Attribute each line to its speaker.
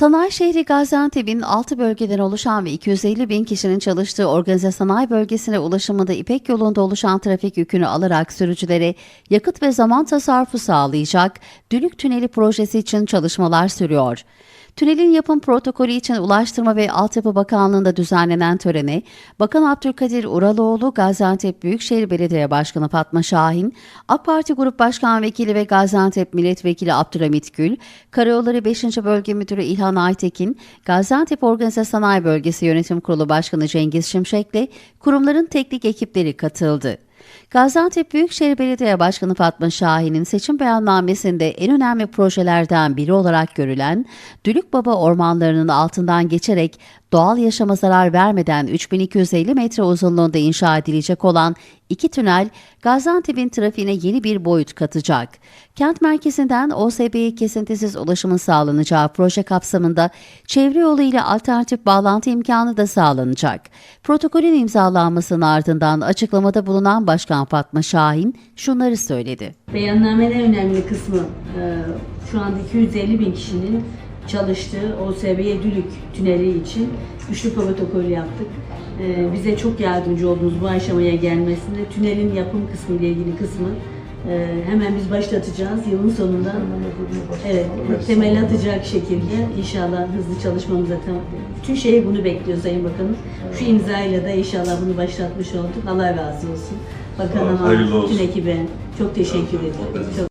Speaker 1: Sanayi şehri Gaziantep'in 6 bölgeden oluşan ve 250 bin kişinin çalıştığı organize sanayi bölgesine ulaşımında İpek yolunda oluşan trafik yükünü alarak sürücülere yakıt ve zaman tasarrufu sağlayacak Dülük Tüneli projesi için çalışmalar sürüyor. Tünelin yapım protokolü için Ulaştırma ve Altyapı Bakanlığı'nda düzenlenen törene Bakan Abdülkadir Uraloğlu, Gaziantep Büyükşehir Belediye Başkanı Fatma Şahin, AK Parti Grup Başkan Vekili ve Gaziantep Milletvekili Abdülhamit Gül, Karayolları 5. Bölge Müdürü İlhan Aytekin, Gaziantep Organize Sanayi Bölgesi Yönetim Kurulu Başkanı Cengiz Şimşek'le kurumların teknik ekipleri katıldı. Gaziantep Büyükşehir Belediye Başkanı Fatma Şahin'in seçim beyannamesinde en önemli projelerden biri olarak görülen Dülükbaba ormanlarının altından geçerek doğal yaşama zarar vermeden 3250 metre uzunluğunda inşa edilecek olan iki tünel Gaziantep'in trafiğine yeni bir boyut katacak. Kent merkezinden OSB'ye kesintisiz ulaşımın sağlanacağı proje kapsamında çevre yolu ile alternatif bağlantı imkanı da sağlanacak. Protokolün imzalanmasının ardından açıklamada bulunan Başkan Fatma Şahin şunları söyledi.
Speaker 2: Beyannamenin en önemli kısmı e, şu anda 250 bin kişinin çalıştığı OSB'ye Dülük Tüneli için üçlü protokol yaptık. E, Bize çok yardımcı oldunuz bu aşamaya gelmesinde. Tünelin yapım kısmı ile ilgili kısmı e, hemen biz başlatacağız. Yılın sonunda evet, temel atacak şekilde inşallah hızlı çalışmamıza tamam. Bütün şehir bunu bekliyor Sayın Bakanım. Şu imzayla da inşallah bunu başlatmış olduk. Allah razı olsun. Bakanıma,
Speaker 3: Hayırlı olsun.
Speaker 2: bütün ekibe çok teşekkür ederim. Çok